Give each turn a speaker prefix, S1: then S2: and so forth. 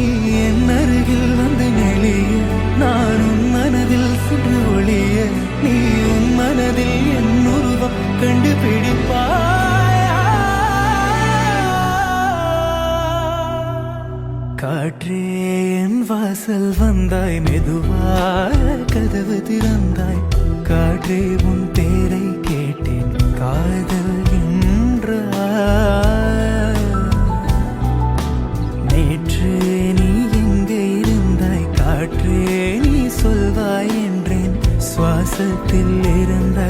S1: நீ என் அருகில் வந்து நெளிய நான் உன் மனதில் சென்று ஒளிய நீ உன் மனதில் என் உருவம் கண்டுபிடிப்பா காற்றே என் வாசல் வந்தாய் மெதுவாக காதல் என்றே நீ சொல்வாய் என்றேன். சுவாசத்தில் இருந்ததா